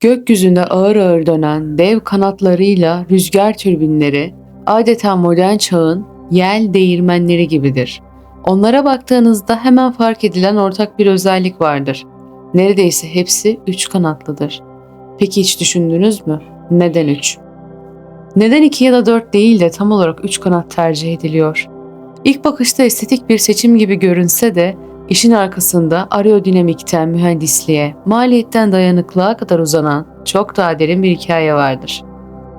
Gökyüzünde ağır ağır dönen dev kanatlarıyla rüzgar türbinleri adeta modern çağın yel değirmenleri gibidir. Onlara baktığınızda hemen fark edilen ortak bir özellik vardır. Neredeyse hepsi üç kanatlıdır. Peki hiç düşündünüz mü? Neden üç? Neden iki ya da dört değil de tam olarak üç kanat tercih ediliyor? İlk bakışta estetik bir seçim gibi görünse de işin arkasında aerodinamikten mühendisliğe, maliyetten dayanıklığa kadar uzanan çok daha derin bir hikaye vardır.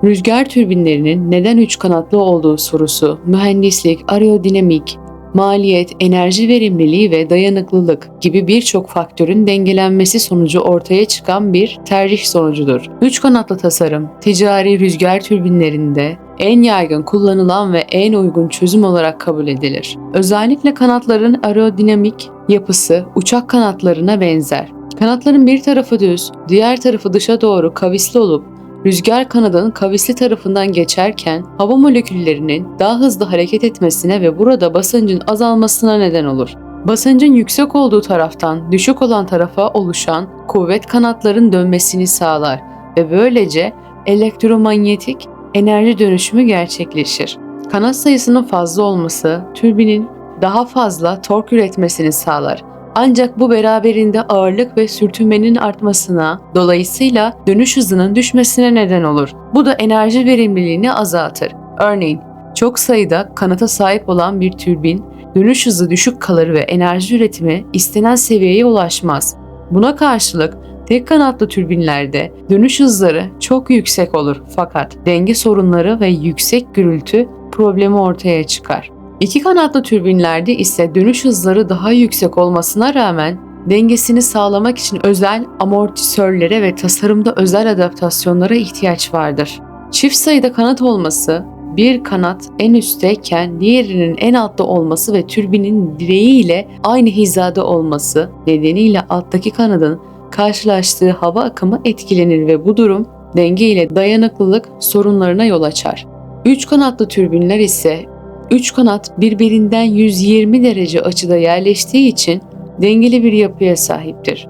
Rüzgar türbinlerinin neden üç kanatlı olduğu sorusu, mühendislik, aerodinamik, maliyet, enerji verimliliği ve dayanıklılık gibi birçok faktörün dengelenmesi sonucu ortaya çıkan bir tercih sonucudur. Üç kanatlı tasarım, ticari rüzgar türbinlerinde en yaygın kullanılan ve en uygun çözüm olarak kabul edilir. Özellikle kanatların aerodinamik yapısı uçak kanatlarına benzer. Kanatların bir tarafı düz, diğer tarafı dışa doğru kavisli olup rüzgar kanadının kavisli tarafından geçerken hava moleküllerinin daha hızlı hareket etmesine ve burada basıncın azalmasına neden olur. Basıncın yüksek olduğu taraftan düşük olan tarafa oluşan kuvvet kanatların dönmesini sağlar ve böylece elektromanyetik enerji dönüşümü gerçekleşir. Kanat sayısının fazla olması türbinin daha fazla tork üretmesini sağlar. Ancak bu beraberinde ağırlık ve sürtünmenin artmasına, dolayısıyla dönüş hızının düşmesine neden olur. Bu da enerji verimliliğini azaltır. Örneğin, çok sayıda kanata sahip olan bir türbin, dönüş hızı düşük kalır ve enerji üretimi istenen seviyeye ulaşmaz. Buna karşılık tek kanatlı türbinlerde dönüş hızları çok yüksek olur fakat denge sorunları ve yüksek gürültü problemi ortaya çıkar. İki kanatlı türbinlerde ise dönüş hızları daha yüksek olmasına rağmen dengesini sağlamak için özel amortisörlere ve tasarımda özel adaptasyonlara ihtiyaç vardır. Çift sayıda kanat olması, bir kanat en üstteyken diğerinin en altta olması ve türbinin direği ile aynı hizada olması nedeniyle alttaki kanadın karşılaştığı hava akımı etkilenir ve bu durum denge ile dayanıklılık sorunlarına yol açar. Üç kanatlı türbinler ise üç kanat birbirinden 120 derece açıda yerleştiği için dengeli bir yapıya sahiptir.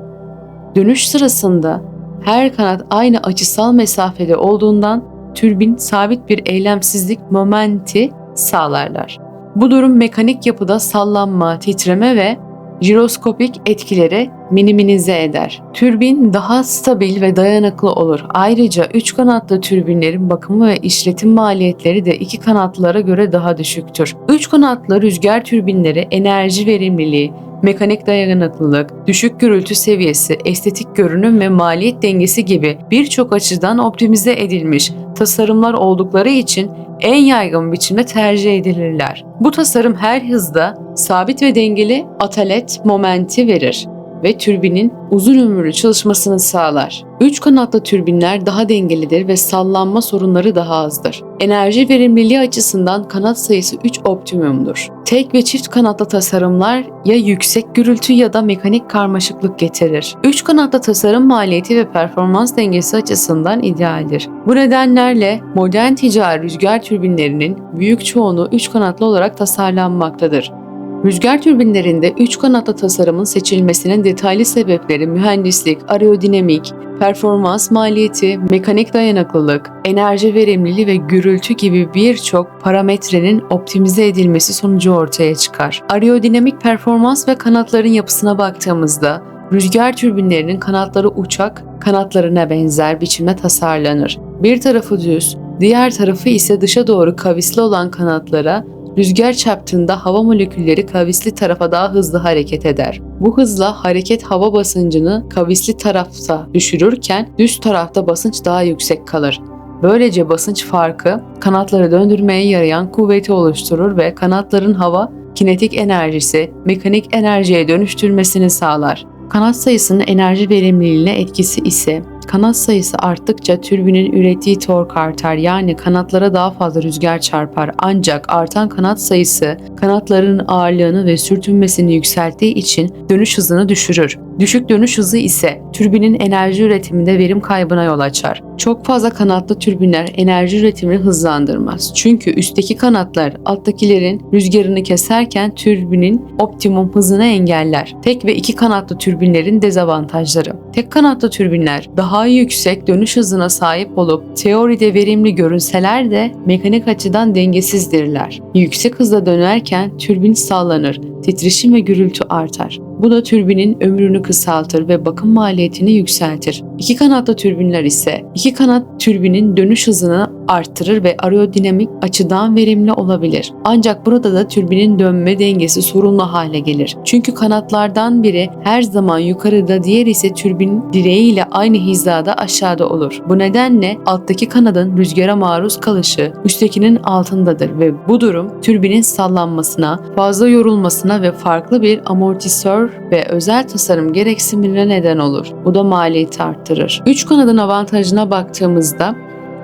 Dönüş sırasında her kanat aynı açısal mesafede olduğundan türbin sabit bir eylemsizlik momenti sağlarlar. Bu durum mekanik yapıda sallanma, titreme ve jiroskopik etkileri minimize eder. Türbin daha stabil ve dayanıklı olur. Ayrıca üç kanatlı türbinlerin bakımı ve işletim maliyetleri de iki kanatlılara göre daha düşüktür. Üç kanatlı rüzgar türbinleri enerji verimliliği, mekanik dayanıklılık, düşük gürültü seviyesi, estetik görünüm ve maliyet dengesi gibi birçok açıdan optimize edilmiş tasarımlar oldukları için en yaygın biçimde tercih edilirler. Bu tasarım her hızda sabit ve dengeli atalet momenti verir ve türbinin uzun ömürlü çalışmasını sağlar. Üç kanatlı türbinler daha dengelidir ve sallanma sorunları daha azdır. Enerji verimliliği açısından kanat sayısı 3 optimumdur. Tek ve çift kanatlı tasarımlar ya yüksek gürültü ya da mekanik karmaşıklık getirir. Üç kanatlı tasarım maliyeti ve performans dengesi açısından idealdir. Bu nedenlerle modern ticari rüzgar türbinlerinin büyük çoğunluğu üç kanatlı olarak tasarlanmaktadır. Rüzgar türbinlerinde üç kanatlı tasarımın seçilmesinin detaylı sebepleri mühendislik, aerodinamik, performans maliyeti, mekanik dayanıklılık, enerji verimliliği ve gürültü gibi birçok parametrenin optimize edilmesi sonucu ortaya çıkar. Aerodinamik performans ve kanatların yapısına baktığımızda rüzgar türbinlerinin kanatları uçak kanatlarına benzer biçimde tasarlanır. Bir tarafı düz, diğer tarafı ise dışa doğru kavisli olan kanatlara Rüzgar çarptığında hava molekülleri kavisli tarafa daha hızlı hareket eder. Bu hızla hareket hava basıncını kavisli tarafta düşürürken düz tarafta basınç daha yüksek kalır. Böylece basınç farkı kanatları döndürmeye yarayan kuvveti oluşturur ve kanatların hava kinetik enerjisi mekanik enerjiye dönüştürmesini sağlar. Kanat sayısının enerji verimliliğine etkisi ise kanat sayısı arttıkça türbinin ürettiği tork artar yani kanatlara daha fazla rüzgar çarpar ancak artan kanat sayısı kanatların ağırlığını ve sürtünmesini yükselttiği için dönüş hızını düşürür. Düşük dönüş hızı ise türbinin enerji üretiminde verim kaybına yol açar. Çok fazla kanatlı türbinler enerji üretimini hızlandırmaz. Çünkü üstteki kanatlar alttakilerin rüzgarını keserken türbinin optimum hızını engeller. Tek ve iki kanatlı türbinlerin dezavantajları. Tek kanatlı türbinler daha yüksek dönüş hızına sahip olup teoride verimli görünseler de mekanik açıdan dengesizdirler. Yüksek hızla dönerken türbin sallanır, titreşim ve gürültü artar. Bu da türbinin ömrünü kısaltır ve bakım maliyetini yükseltir. İki kanatlı türbinler ise iki kanat türbinin dönüş hızını arttırır ve aerodinamik açıdan verimli olabilir. Ancak burada da türbinin dönme dengesi sorunlu hale gelir. Çünkü kanatlardan biri her zaman yukarıda, diğer ise türbin direği ile aynı hizada aşağıda olur. Bu nedenle alttaki kanadın rüzgara maruz kalışı üsttekinin altındadır ve bu durum türbinin sallanmasına, fazla yorulmasına ve farklı bir amortisör ve özel tasarım gereksinimine neden olur. Bu da maliyeti arttırır. Üç kanadın avantajına baktığımızda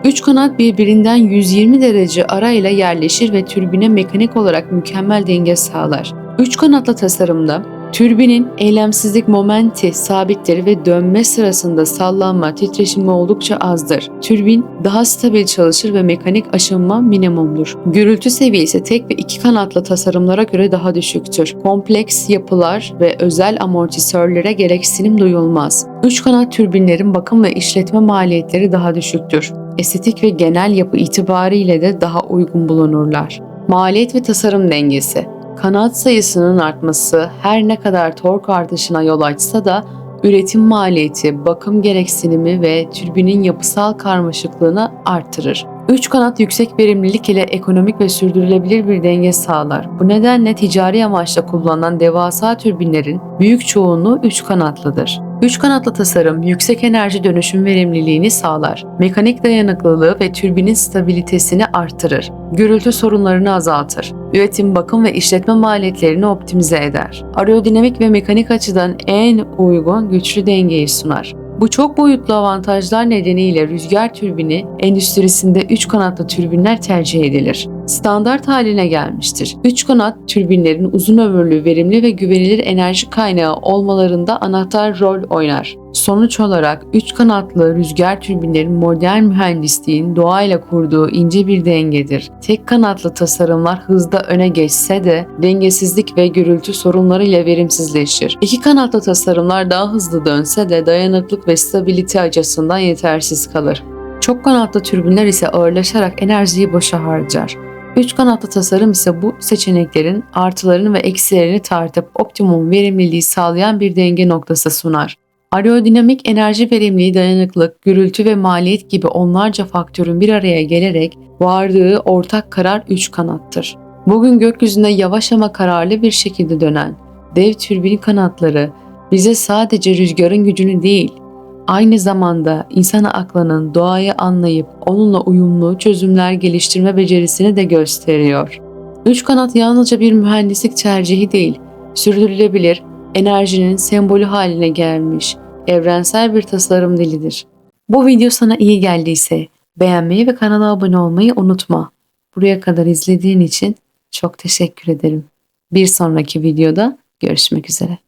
Üç kanat birbirinden 120 derece arayla yerleşir ve türbine mekanik olarak mükemmel denge sağlar. Üç kanatlı tasarımda türbinin eylemsizlik momenti sabittir ve dönme sırasında sallanma, titreşimi oldukça azdır. Türbin daha stabil çalışır ve mekanik aşınma minimumdur. Gürültü seviyesi tek ve iki kanatlı tasarımlara göre daha düşüktür. Kompleks yapılar ve özel amortisörlere gereksinim duyulmaz. Üç kanat türbinlerin bakım ve işletme maliyetleri daha düşüktür estetik ve genel yapı itibariyle de daha uygun bulunurlar. Maliyet ve tasarım dengesi. Kanat sayısının artması her ne kadar tork artışına yol açsa da üretim maliyeti, bakım gereksinimi ve türbinin yapısal karmaşıklığını artırır. Üç kanat yüksek verimlilik ile ekonomik ve sürdürülebilir bir denge sağlar. Bu nedenle ticari amaçla kullanılan devasa türbinlerin büyük çoğunluğu üç kanatlıdır. Üç kanatlı tasarım yüksek enerji dönüşüm verimliliğini sağlar. Mekanik dayanıklılığı ve türbinin stabilitesini artırır. Gürültü sorunlarını azaltır. Üretim, bakım ve işletme maliyetlerini optimize eder. Aerodinamik ve mekanik açıdan en uygun güçlü dengeyi sunar. Bu çok boyutlu avantajlar nedeniyle rüzgar türbini endüstrisinde 3 kanatlı türbinler tercih edilir. Standart haline gelmiştir. 3 kanat türbinlerin uzun ömürlü, verimli ve güvenilir enerji kaynağı olmalarında anahtar rol oynar. Sonuç olarak üç kanatlı rüzgar türbinlerin modern mühendisliğin doğayla kurduğu ince bir dengedir. Tek kanatlı tasarımlar hızda öne geçse de dengesizlik ve gürültü sorunlarıyla verimsizleşir. İki kanatlı tasarımlar daha hızlı dönse de dayanıklık ve stabilite açısından yetersiz kalır. Çok kanatlı türbinler ise ağırlaşarak enerjiyi boşa harcar. Üç kanatlı tasarım ise bu seçeneklerin artılarını ve eksilerini tartıp optimum verimliliği sağlayan bir denge noktası sunar. Aerodinamik enerji verimliliği, dayanıklık, gürültü ve maliyet gibi onlarca faktörün bir araya gelerek vardığı ortak karar üç kanattır. Bugün gökyüzünde yavaş ama kararlı bir şekilde dönen dev türbin kanatları bize sadece rüzgarın gücünü değil, aynı zamanda insan aklının doğayı anlayıp onunla uyumlu çözümler geliştirme becerisini de gösteriyor. Üç kanat yalnızca bir mühendislik tercihi değil, sürdürülebilir, enerjinin sembolü haline gelmiş evrensel bir tasarım dilidir. Bu video sana iyi geldiyse beğenmeyi ve kanala abone olmayı unutma. Buraya kadar izlediğin için çok teşekkür ederim. Bir sonraki videoda görüşmek üzere.